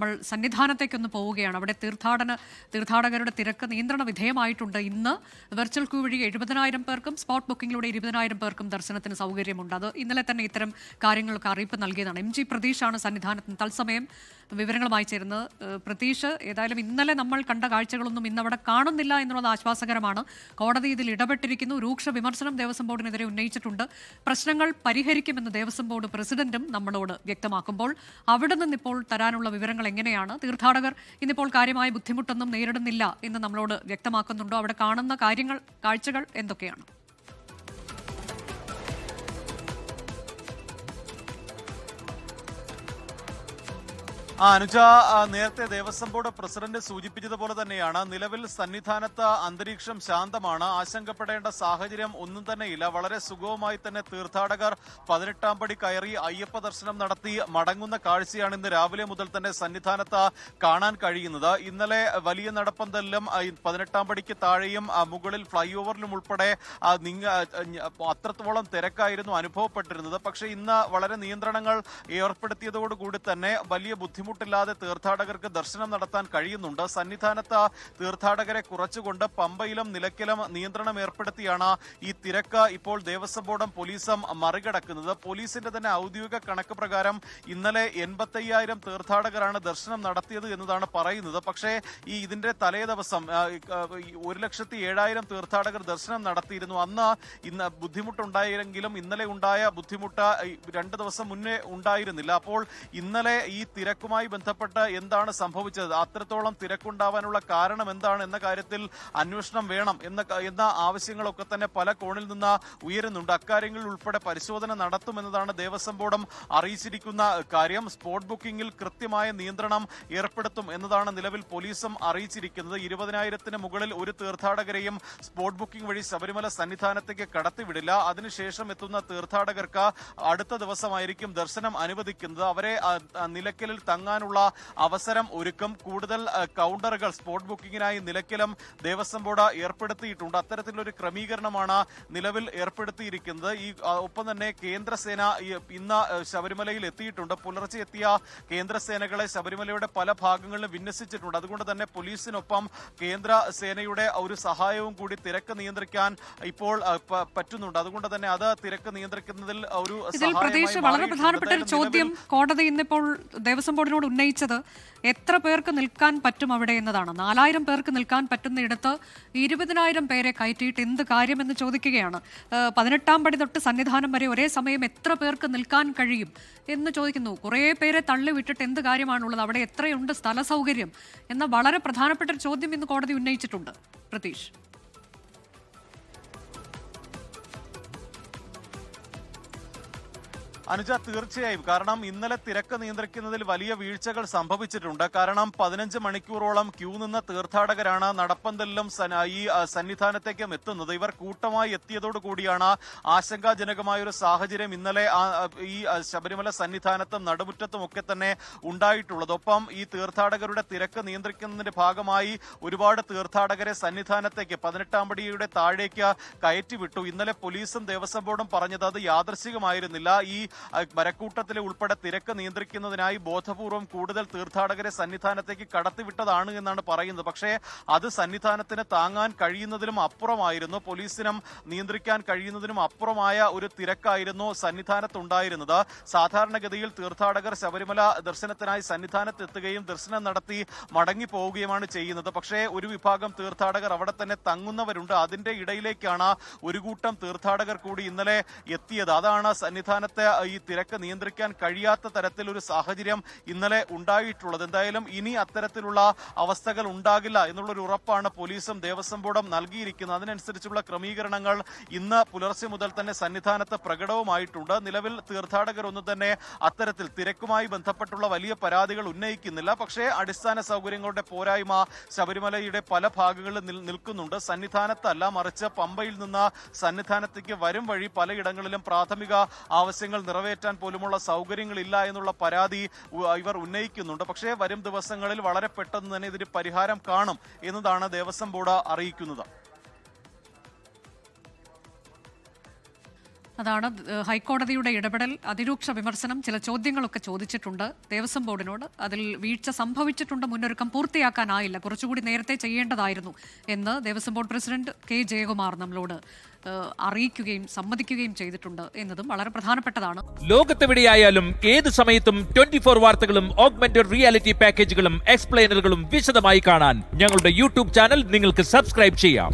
നമ്മൾ സന്നിധാനത്തേക്കൊന്ന് പോവുകയാണ്. അവിടെ തീർത്ഥാടന തീർത്ഥാടകരുടെ തിരക്ക് നിയന്ത്രണ വിധേയമായിട്ടുണ്ട്. ഇന്ന് വെർച്വൽ ക്യൂ വഴി എഴുപതിനായിരം പേർക്കും സ്പോട്ട് ബുക്കിംഗിലൂടെ ഇരുപതിനായിരം പേർക്കും ദർശനത്തിന് സൗകര്യമുണ്ട്. അത് ഇന്നലെ തന്നെ ഇത്തരം കാര്യങ്ങൾക്ക് അറിയിപ്പ് നൽകിയതാണ്. എം ജി പ്രതീഷാണ് സന്നിധാനത്തിന് തത്സമയം വിവരങ്ങളുമായി ചേരുന്നത്. പ്രതീഷ് ഏതായാലും ഇന്നലെ നമ്മൾ കണ്ട കാഴ്ചകളൊന്നും ഇന്നവിടെ കാണുന്നില്ല എന്നുള്ളത് ആശ്വാസകരമാണ്. കോടതി ഇതിൽ ഇടപെട്ടിരിക്കുന്നു. രൂക്ഷ വിമർശനം ദേവസ്വം ബോർഡിനെതിരെ ഉന്നയിച്ചിട്ടുണ്ട്. പ്രശ്നങ്ങൾ പരിഹരിക്കുമെന്ന് ദേവസ്വം ബോർഡ് പ്രസിഡന്റും നമ്മളോട് വ്യക്തമാക്കുമ്പോൾ അവിടെ നിന്നിപ്പോൾ തരാനുള്ള വിവരങ്ങൾ എങ്ങനെയാണ് തീർത്ഥാടകർ ഇന്നിപ്പോൾ കാര്യമായ ബുദ്ധിമുട്ടൊന്നും നേരിടുന്നില്ല എന്ന് നമ്മളോട് വ്യക്തമാക്കുന്നുണ്ടോ? അവിടെ കാണുന്ന കാര്യങ്ങൾ കാഴ്ചകൾ എന്തൊക്കെയാണ്? ആ അനുജ നേരത്തെ ദേവസ്വം ബോർഡ് പ്രസിഡന്റ് സൂചിപ്പിച്ചതുപോലെ തന്നെയാണ് നിലവിൽ സന്നിധാനത്ത് അന്തരീക്ഷം ശാന്തമാണ് ആശങ്കപ്പെടേണ്ട സാഹചര്യം ഒന്നും തന്നെയില്ല. വളരെ സുഗമമായി തന്നെ തീർത്ഥാടകർ പതിനെട്ടാം പടി കയറി അയ്യപ്പ ദർശനം നടത്തി മടങ്ങുന്ന കാഴ്ചയാണ് ഇന്ന് രാവിലെ മുതൽ തന്നെ സന്നിധാനത്ത് കാണാൻ കഴിയുന്നത്. ഇന്നലെ വലിയ നടപ്പന്തലിലും പതിനെട്ടാം പടിക്ക് താഴെയും മുകളിൽ ഫ്ലൈ ഓവറിലും ഉൾപ്പെടെ അത്രത്തോളം തിരക്കായിരുന്നു അനുഭവപ്പെട്ടിരുന്നത്. പക്ഷേ ഇന്ന് വളരെ നിയന്ത്രണങ്ങൾ ഏർപ്പെടുത്തിയതോടുകൂടി തന്നെ വലിയ ബുദ്ധിമുട്ടില്ലാതെ തീർത്ഥാടകർക്ക് ദർശനം നടത്താൻ കഴിയുന്നുണ്ട്. സന്നിധാനത്ത് തീർത്ഥാടകരെ കുറച്ചുകൊണ്ട് പമ്പയിലും നിലയ്ക്കലും നിയന്ത്രണം ഏർപ്പെടുത്തിയാണ് ഈ തിരക്ക്. ഇപ്പോൾ ദേവസ്വം ബോർഡും പോലീസും മറികടക്കുന്നത്. പോലീസിന്റെ തന്നെ ഔദ്യോഗിക കണക്ക് പ്രകാരം ഇന്നലെ എൺപത്തയ്യായിരം തീർത്ഥാടകരാണ് ദർശനം നടത്തിയത് എന്നതാണ് പറയുന്നത്. പക്ഷേ ഈ ഇതിന്റെ തലേ ദിവസം ഒരു ലക്ഷത്തി ഏഴായിരം തീർത്ഥാടകർ ദർശനം നടത്തിയിരുന്നു. അന്ന് ഇന്ന് ബുദ്ധിമുട്ടുണ്ടായെങ്കിലും ഇന്നലെ ഉണ്ടായ ബുദ്ധിമുട്ട് രണ്ട് ദിവസം മുന്നേ ഉണ്ടായിരുന്നില്ല. അപ്പോൾ ഇന്നലെ ഈ തിരക്കുമായി ബന്ധപ്പെട്ട് എന്താണ് സംഭവിച്ചത്? അത്രത്തോളം തിരക്കുണ്ടാവാനുള്ള കാരണം എന്താണ് എന്ന കാര്യത്തിൽ അന്വേഷണം വേണം എന്ന എന്ന ആവശ്യങ്ങളൊക്കെ തന്നെ പല കോണിൽ നിന്ന് ഉയരുന്നുണ്ട്. അക്കാര്യങ്ങളിൽ ഉൾപ്പെടെ പരിശോധന നടത്തുമെന്നതാണ് ദേവസ്വം ബോർഡും അറിയിച്ചിരിക്കുന്ന കാര്യം. സ്പോട്ട് ബുക്കിംഗിൽ കൃത്യമായ നിയന്ത്രണം ഏർപ്പെടുത്തും എന്നതാണ് നിലവിൽ പോലീസും അറിയിച്ചിരിക്കുന്നത്. ഇരുപതിനായിരത്തിന് മുകളിൽ ഒരു തീർത്ഥാടകരെയും സ്പോട്ട് ബുക്കിംഗ് വഴി ശബരിമല സന്നിധാനത്തേക്ക് കടത്തിവിടില്ല. അതിനുശേഷം എത്തുന്ന തീർത്ഥാടകർക്ക് അടുത്ത ദിവസമായിരിക്കും ദർശനം അനുവദിക്കുന്നത്. അവരെ നിലയ്ക്കലിൽ ആ, തങ്ങാനുള്ള അവസരം ഒരുക്കും. കൂടുതൽ കൗണ്ടറുകൾ സ്പോട്ട് ബുക്കിംഗിനായി നിലയ്ക്കലും ദേവസ്വം ബോർഡ് ഏർപ്പെടുത്തിയിട്ടുണ്ട്. അത്തരത്തിലൊരു ക്രമീകരണമാണ് നിലവിൽ ഏർപ്പെടുത്തിയിരിക്കുന്നത്. ഈ ഒപ്പം തന്നെ കേന്ദ്രസേന ഇന്ന് ശബരിമലയിൽ എത്തിയിട്ടുണ്ട്. പുലർച്ചെ എത്തിയ കേന്ദ്രസേനകളെ ശബരിമലയുടെ പല ഭാഗങ്ങളിലും വിന്യസിച്ചിട്ടുണ്ട്. അതുകൊണ്ട് തന്നെ പോലീസിനൊപ്പം കേന്ദ്ര സേനയുടെ ഒരു സഹായവും കൂടി തിരക്ക് നിയന്ത്രിക്കാൻ ഇപ്പോൾ പറ്റുന്നുണ്ട്. അതുകൊണ്ട് തന്നെ അത് തിരക്ക് നിയന്ത്രിക്കുന്നതിൽ ഒരു വളരെ പ്രധാനപ്പെട്ട ഒരു ചോദ്യം. കോടതി ഇന്നിപ്പോൾ ദേവസ്വം ബോർഡിനോട് ഉന്നയിച്ചത് എത്ര പേർക്ക് നിൽക്കാൻ പറ്റും അവിടെ എന്നതാണ്. നാലായിരം പേർക്ക് നിൽക്കാൻ പറ്റുന്നിടത്ത് ഇരുപതിനായിരം പേരെ കയറ്റിയിട്ട് എന്ത് കാര്യമെന്ന് ചോദിക്കുകയാണ്. പതിനെട്ടാം പടി തൊട്ട് സന്നിധാനം വരെ ഒരേ സമയം എത്ര പേർക്ക് നിൽക്കാൻ കഴിയും എന്ന് ചോദിക്കുന്നു. കുറേ പേരെ തള്ളി വിട്ടിട്ട് എന്ത് കാര്യമാണുള്ളത്? അവിടെ എത്രയുണ്ട് സ്ഥല സൗകര്യം എന്ന വളരെ പ്രധാനപ്പെട്ട ഒരു ചോദ്യം ഇന്ന് കോടതി ഉന്നയിച്ചിട്ടുണ്ട്. പ്രതീഷ്. അനുജ തീർച്ചയായും. കാരണം ഇന്നലെ തിരക്ക് നിയന്ത്രിക്കുന്നതിൽ വലിയ വീഴ്ചകൾ സംഭവിച്ചിട്ടുണ്ട്. കാരണം പതിനഞ്ച് മണിക്കൂറോളം ക്യൂ നിന്ന തീർത്ഥാടകരാണ് നടപ്പന്തലിലും ഈ സന്നിധാനത്തേക്കും എത്തുന്നത്. ഇവർ കൂട്ടമായി എത്തിയതോടുകൂടിയാണ് ആശങ്കാജനകമായ ഒരു സാഹചര്യം ഇന്നലെ ഈ ശബരിമല സന്നിധാനത്തും നടുമുറ്റത്തും ഒക്കെ തന്നെ ഉണ്ടായിട്ടുള്ളത്. ഒപ്പം ഈ തീർത്ഥാടകരുടെ തിരക്ക് നിയന്ത്രിക്കുന്നതിന്റെ ഭാഗമായി ഒരുപാട് തീർത്ഥാടകരെ സന്നിധാനത്തേക്ക് പതിനെട്ടാം പടിയുടെ താഴേക്ക് കയറ്റിവിട്ടു. ഇന്നലെ പോലീസും ദേവസ്വം ബോർഡും പറഞ്ഞത് അത് യാദർശികമായിരുന്നില്ല ഈ മരക്കൂട്ടത്തിലെ ഉൾപ്പെടെ തിരക്ക് നിയന്ത്രിക്കുന്നതിനായി ബോധപൂർവം കൂടുതൽ തീർത്ഥാടകരെ സന്നിധാനത്തേക്ക് കടത്തിവിട്ടതാണ് എന്നാണ് പറയുന്നത്. പക്ഷേ അത് സന്നിധാനത്തിന് താങ്ങാൻ കഴിയുന്നതിലും അപ്പുറമായിരുന്നു. പോലീസിനും നിയന്ത്രിക്കാൻ കഴിയുന്നതിനും അപ്പുറമായ ഒരു തിരക്കായിരുന്നു സന്നിധാനത്തുണ്ടായിരുന്നത്. സാധാരണഗതിയിൽ തീർത്ഥാടകർ ശബരിമല ദർശനത്തിനായി സന്നിധാനത്ത് എത്തുകയും ദർശനം നടത്തി മടങ്ങി പോവുകയുമാണ് ചെയ്യുന്നത്. പക്ഷേ ഒരു വിഭാഗം തീർത്ഥാടകർ അവിടെ തന്നെ തങ്ങുന്നവരുണ്ട്. അതിന്റെ ഇടയിലേക്കാണ് ഒരു കൂട്ടം തീർത്ഥാടകർ കൂടി ഇന്നലെ എത്തിയത്. അതാണ് സന്നിധാനത്തെ ഈ തിരക്ക് നിയന്ത്രിക്കാൻ കഴിയാത്ത തരത്തിലൊരു സാഹചര്യം ഇന്നലെ ഉണ്ടായിട്ടുള്ളത്. എന്തായാലും ഇനി അത്തരത്തിലുള്ള അവസ്ഥകൾ ഉണ്ടാകില്ല എന്നുള്ളൊരു ഉറപ്പാണ് പോലീസും ദേവസ്വം ബോർഡും നൽകിയിരിക്കുന്നത്. അതിനനുസരിച്ചുള്ള ക്രമീകരണങ്ങൾ ഇന്ന് പുലർച്ചെ മുതൽ തന്നെ സന്നിധാനത്ത് പ്രകടവുമായിട്ടുണ്ട്. നിലവിൽ തീർത്ഥാടകരൊന്നും തന്നെ അത്തരത്തിൽ തിരക്കുമായി ബന്ധപ്പെട്ടുള്ള വലിയ പരാതികൾ ഉന്നയിക്കുന്നില്ല. പക്ഷേ അടിസ്ഥാന സൗകര്യങ്ങളുടെ പോരായ്മ ശബരിമലയുടെ പല ഭാഗങ്ങളിൽ നിൽക്കുന്നുണ്ട്. സന്നിധാനത്തല്ല മറിച്ച് പമ്പയിൽ നിന്ന് സന്നിധാനത്തേക്ക് വരും വഴി പലയിടങ്ങളിലും പ്രാഥമിക ആവശ്യങ്ങൾ നിറവേറ്റാൻ പോലുമുള്ള സൗകര്യങ്ങളില്ല എന്നുള്ള പരാതി ഇവർ ഉന്നയിക്കുന്നുണ്ട്. പക്ഷേ വരും ദിവസങ്ങളിൽ വളരെ പെട്ടെന്ന് തന്നെ ഇതിന് പരിഹാരം കാണും എന്നതാണ് ദേവസ്വം ബോർഡ് അറിയിക്കുന്നത്. അതാണ് ഹൈക്കോടതിയുടെ ഇടപെടൽ. അതിരൂക്ഷ വിമർശനം ചില ചോദ്യങ്ങളൊക്കെ ചോദിച്ചിട്ടുണ്ട് ദേവസ്വം ബോർഡിനോട്. അതിൽ വീഴ്ച സംഭവിച്ചിട്ടുണ്ട് മുന്നൊരുക്കം പൂർത്തിയാക്കാനായില്ല. കുറച്ചുകൂടി നേരത്തെ ചെയ്യേണ്ടതായിരുന്നു എന്ന് Devaswom board president K Jayakumar നമ്മളോട് അറിയിക്കുകയും സമ്മതിക്കുകയും ചെയ്തിട്ടുണ്ട് എന്നതും വളരെ പ്രധാനപ്പെട്ടതാണ്. ലോകത്തെവിടെയായാലും ഏത് സമയത്തും ട്വന്റി ഫോർ വാർത്തകളും ഓഗ്മെന്റഡ് റിയാലിറ്റി പാക്കേജുകളും എക്സ്പ്ലെയിനറുകളും വിശദമായി കാണാൻ ഞങ്ങളുടെ യൂട്യൂബ് ചാനൽ നിങ്ങൾക്ക് സബ്സ്ക്രൈബ് ചെയ്യാം.